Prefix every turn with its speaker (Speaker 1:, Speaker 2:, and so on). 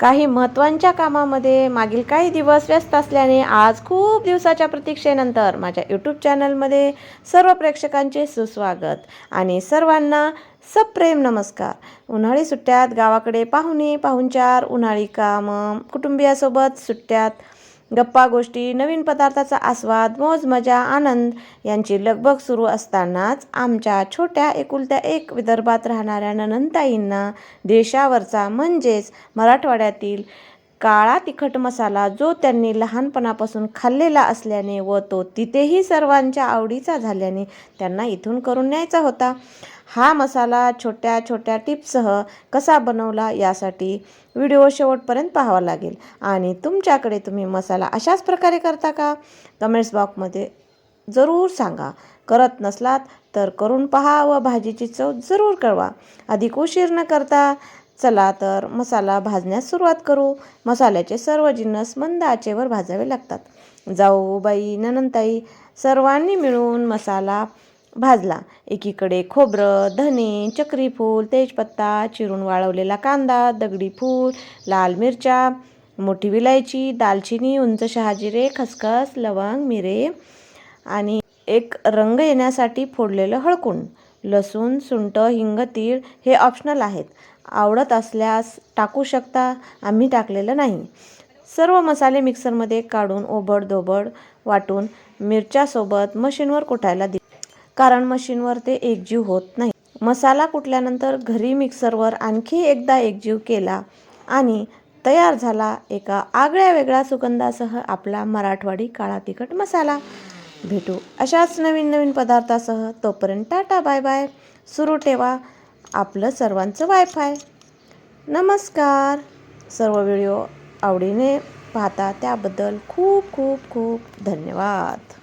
Speaker 1: काही महत्त्वांच्या कामामध्ये मागील काही दिवस व्यस्त असल्याने आज खूप दिवसाच्या प्रतीक्षेनंतर माझ्या यूट्यूब चॅनलमध्ये सर्व प्रेक्षकांचे सुस्वागत आणि सर्वांना सप्रेम नमस्कार. उन्हाळी सुट्ट्यात गावाकडे पाहुणे पाहुणचार उन्हाळी कामं कुटुंबियासोबत सुट्ट्यात गप्पा गोष्टी नवीन पदार्थाचा आस्वाद मौज मजा आनंद यांची लगबग सुरू असतानाच आमच्या छोट्या एकुलत्या एक विदर्भात राहणाऱ्या ननंताईंना देशावरचा म्हणजेच मराठवाड्यातील काळा तिखट मसाला जो त्यांनी लहानपणापासून खाल्लेला असल्याने व तो तिथेही सर्वांच्या आवडीचा झाल्याने त्यांना इथून करून न्यायचा होता. हा मसाला छोट्या छोट्या टिप्ससह कसा बनवला यासाठी व्हिडिओ शेवटपर्यंत पाहावा लागेल. आणि तुमच्याकडे तुम्ही मसाला अशाच प्रकारे करता का? कमेंट्स बॉक्समध्ये जरूर सांगा. करत नसलात तर करून पहा व भाजीची चव जरूर कळवा. अधिक उशीर न करता चला तर मसाला भाजण्यास सुरुवात करू. मसाल्याचे सर्व जिन्नस मंद आचेवर भाजावे लागतात. जाऊ बाई ननंताई सर्वांनी मिळून मसाला भाजला. एकीकडे खोबरं धने चक्रीफूल तेजपत्ता चिरून वाळवलेला कांदा दगडी फूल लाल मिरच्या मोठी विलायची दालचिनी उंच शहाजिरे खसखस लवंग मिरे आणि एक रंग येण्यासाठी फोडलेलं हळकुंड लसूण सुंट हिंग तीळ हे ऑप्शनल आहेत. आवडत असल्यास टाकू शकता. आम्ही टाकलेलं नाही. सर्व मसाले मिक्सरमध्ये काढून ओबड दोबड वाटून मिरच्यासोबत मशीनवर कुटायला दि कारण मशीनवर ते एकजीव होत नाही. मसाला कुटल्यानंतर घरी मिक्सरवर आणखी एकदा एकजीव केला आणि तयार झाला एका आगळ्या वेगळ्या सुगंधासह आपला मराठवाडी काळा तिखट मसाला. भेटू अशाच नवीन नवीन पदार्थासह तोपर्यंत टाटा बाय बाय. सुरू ठेवा. आपलं सर्वांचं वायफाय. नमस्कार. सर्व व्हिडिओ आवडीने पाहता त्याबद्दल खूप खूप खूप धन्यवाद.